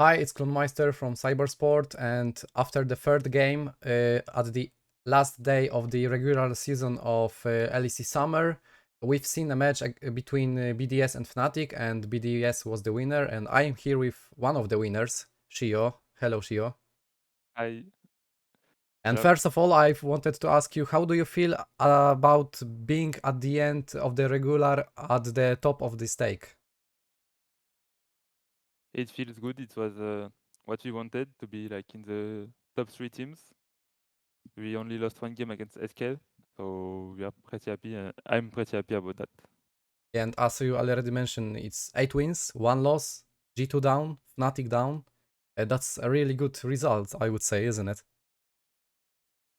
Hi, it's Klonmeister from Cybersport, and after the third game, uh, at the last day of the regular season of uh, LEC Summer, we've seen a match between uh, BDS and Fnatic, and BDS was the winner, and I am here with one of the winners, Shio. Hello, Shio. I And Yep. first of all, I wanted to ask you, how do you feel about being at the end of the regular at the top of the stake? It feels good. It was uh, what we wanted to be like in the top three teams. We only lost one game against SK, so we are pretty happy. Uh, I'm pretty happy about that. And as you already mentioned, it's eight wins, one loss, G2 down, Fnatic down. Uh, that's a really good result, I would say, isn't it?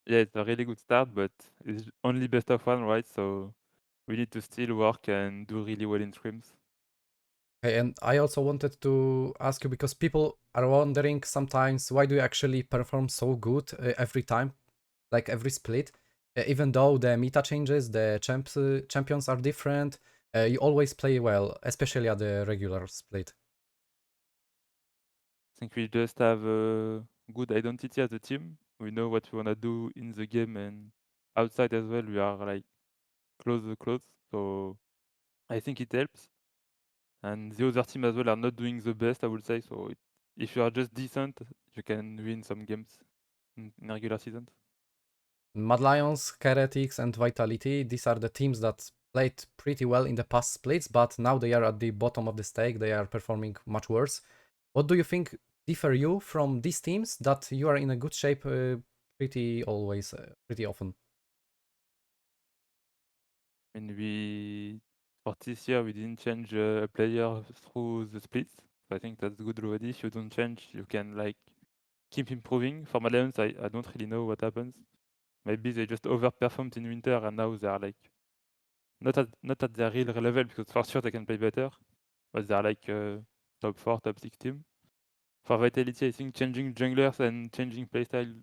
Yeah, it's a really good start, but it's only best of one, right? So we need to still work and do really well in scrims. And I also wanted to ask you because people are wondering sometimes why do you actually perform so good uh, every time, like every split, uh, even though the meta changes, the champs, uh, champions are different. Uh, you always play well, especially at the regular split. I think we just have a good identity as a team. We know what we wanna do in the game and outside as well. We are like close, to close. So I think it helps. And the other team as well are not doing the best, I would say. So it, if you are just decent, you can win some games in, in regular seasons. Mad Lions, Heretics, and Vitality, these are the teams that played pretty well in the past splits, but now they are at the bottom of the stake. They are performing much worse. What do you think differ you from these teams that you are in a good shape uh, pretty always, uh, pretty often? And we for this year we didn't change a player through the splits. I think that's good already. If you don't change, you can like keep improving. For Mad Lions, I, I don't really know what happens. Maybe they just overperformed in winter and now they are like not at not at their real level because for sure they can play better, but they are like uh, top four, top six team. For Vitality, I think changing junglers and changing playstyle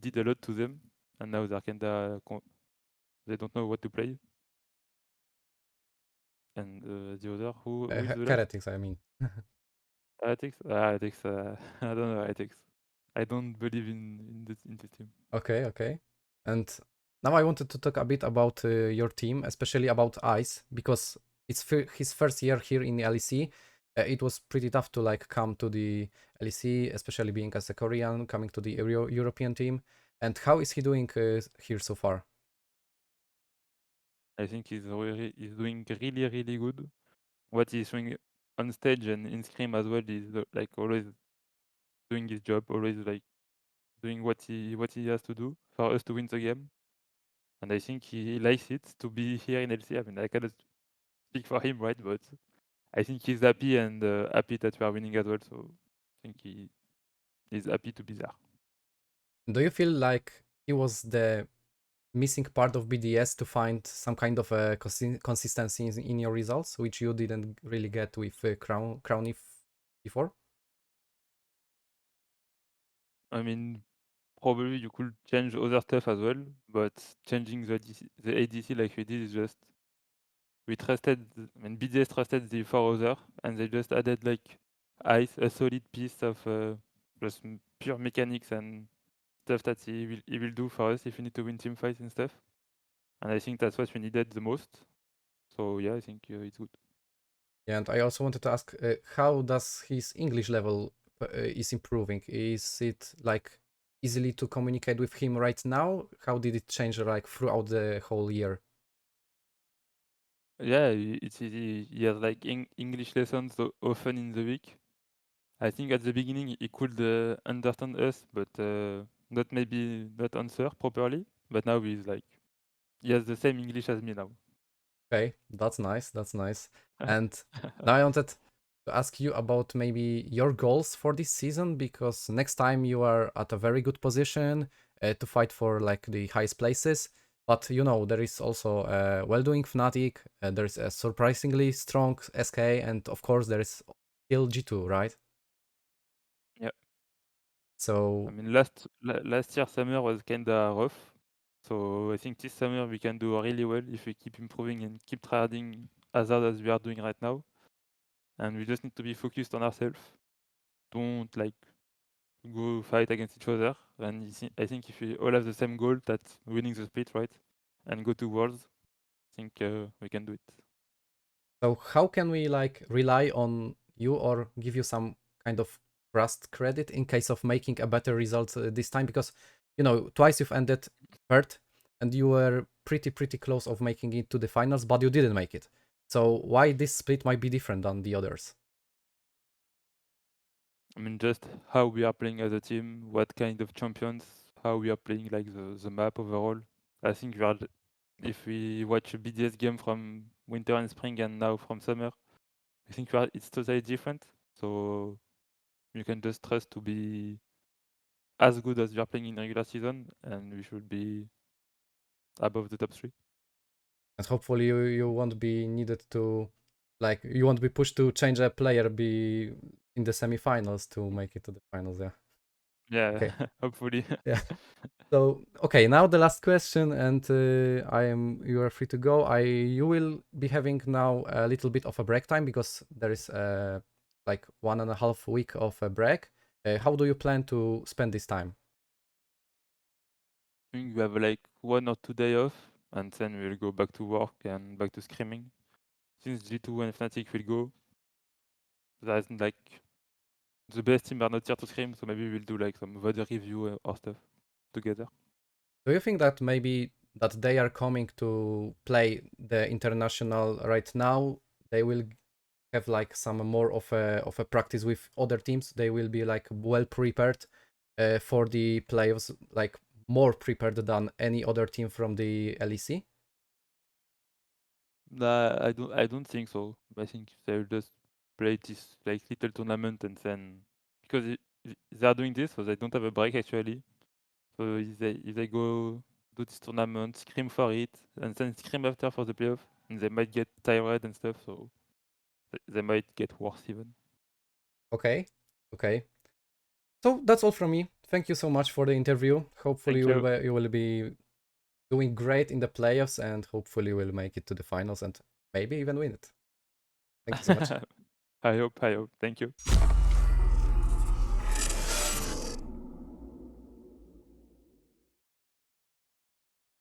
did a lot to them, and now they're kinda they don't know what to play. And uh, the other, who, who Uh, the last? Heretics, I mean. Heretics? Ah, Heretics. Uh, I don't know Heretics. I don't believe in in this in this team. Okay, okay. And now I wanted to talk a bit about uh, your team, especially about Ice, because it's fir- his first year here in the LEC. Uh, it was pretty tough to like come to the LEC, especially being as a Korean, coming to the Euro- European team. And how is he doing uh, here so far? I think he's really he's doing really really good. What he's doing on stage and in scrim as well is like always doing his job, always like doing what he what he has to do for us to win the game. And I think he likes it to be here in LC. I mean, I cannot speak for him, right? But I think he's happy and uh, happy that we are winning as well. So I think he is happy to be there. Do you feel like he was the missing part of BDS to find some kind of a consi- consistency in, in your results, which you didn't really get with uh, Crown Crown if before? I mean, probably you could change other stuff as well, but changing the ADC, the ADC like we did is just we trusted. I mean, BDS trusted the four other, and they just added like ice, a solid piece of uh, just pure mechanics and stuff that he will he will do for us if we need to win team fights and stuff. And I think that's what we needed the most. So yeah, I think uh, it's good. Yeah, and I also wanted to ask, uh, how does his English level uh, is improving? Is it like easily to communicate with him right now? How did it change like throughout the whole year? Yeah, it's easy. He has like Eng- English lessons often in the week. I think at the beginning he could uh, understand us, but uh, not maybe not answer properly. But now he's like he has the same English as me now. Okay, that's nice. That's nice. And now I wanted to ask you about maybe your goals for this season because next time you are at a very good position uh, to fight for like the highest places. But you know there is also a well-doing Fnatic. Uh, there is a surprisingly strong SK, and of course there is still G2, right? So I mean, last last year summer was kinda rough. So I think this summer we can do really well if we keep improving and keep trying as hard as we are doing right now. And we just need to be focused on ourselves don't like go fight against each other. And I think if we all have the same goal, that's winning the split, right? And go to Worlds, I think uh, we can do it. So how can we like rely on you or give you some kind of trust credit in case of making a better result uh, this time? Because you know twice you've ended third, and you were pretty pretty close of making it to the finals, but you didn't make it. So why this split might be different than the others? I mean, just how we are playing as a team, what kind of champions, how we are playing like the, the map overall. I think we are, if we watch a BDS game from winter and spring and now from summer, I think are, it's totally different. So you can just trust to be as good as we are playing in regular season, and we should be above the top three. And hopefully you you won't be needed to like you won't be pushed to change a player be in the semifinals to make it to the finals. Yeah. Yeah, Okay. hopefully. Yeah. So okay, now the last question, and uh, I am you are free to go. I you will be having now a little bit of a break time because there is uh, like one and a half week of a break. Uh, how do you plan to spend this time? I think we have like one or two day off, and then we'll go back to work and back to screaming. Since G2 and Fnatic will go, there's like the best team are not here to scream, so maybe we'll do like some VOD review uh, or stuff together. Do you think that maybe that they are coming to play the international right now? They will have like some more of a of a practice with other teams. They will be like well prepared uh, for the playoffs, like more prepared than any other team from the LEC. Nah, I don't. I don't think so. I think they'll just play this like little tournament and then because i- i- they are doing this, so they don't have a break actually. So if they if they go do this tournament, scream for it, and then scream after for the playoff, and they might get tired and stuff. So they might get worse even. Okay, okay. So that's all from me. Thank you so much for the interview. Hopefully Thank you will be, you will be doing great in the playoffs, and hopefully will make it to the finals and maybe even win it. Thank you so much. I hope. I hope. Thank you.